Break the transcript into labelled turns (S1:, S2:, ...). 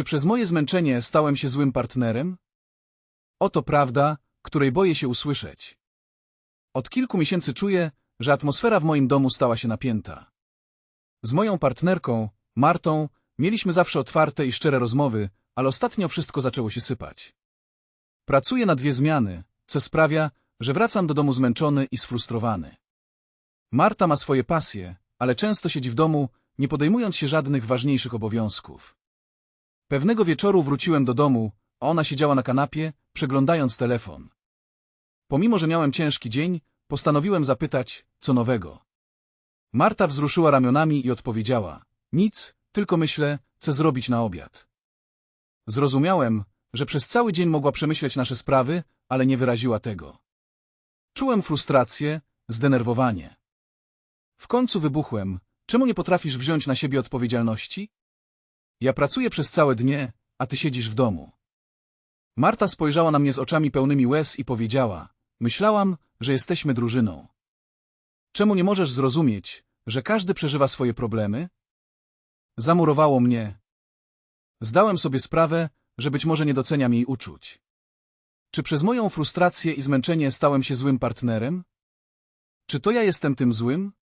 S1: Czy przez moje zmęczenie stałem się złym partnerem? Oto prawda, której boję się usłyszeć. Od kilku miesięcy czuję, że atmosfera w moim domu stała się napięta. Z moją partnerką, Martą, mieliśmy zawsze otwarte i szczere rozmowy, ale ostatnio wszystko zaczęło się sypać. Pracuję na dwie zmiany, co sprawia, że wracam do domu zmęczony i sfrustrowany. Marta ma swoje pasje, ale często siedzi w domu, nie podejmując się żadnych ważniejszych obowiązków. Pewnego wieczoru wróciłem do domu, a ona siedziała na kanapie, przeglądając telefon. Pomimo, że miałem ciężki dzień, postanowiłem zapytać, co nowego. Marta wzruszyła ramionami i odpowiedziała, nic, tylko myślę, co zrobić na obiad. Zrozumiałem, że przez cały dzień mogła przemyśleć nasze sprawy, ale nie wyraziła tego. Czułem frustrację, zdenerwowanie. W końcu wybuchłem, czemu nie potrafisz wziąć na siebie odpowiedzialności? Ja pracuję przez całe dnie, a ty siedzisz w domu. Marta spojrzała na mnie z oczami pełnymi łez i powiedziała, myślałam, że jesteśmy drużyną. Czemu nie możesz zrozumieć, że każdy przeżywa swoje problemy? Zamurowało mnie. Zdałem sobie sprawę, że być może nie doceniam jej uczuć. Czy przez moją frustrację i zmęczenie stałem się złym partnerem? Czy to ja jestem tym złym?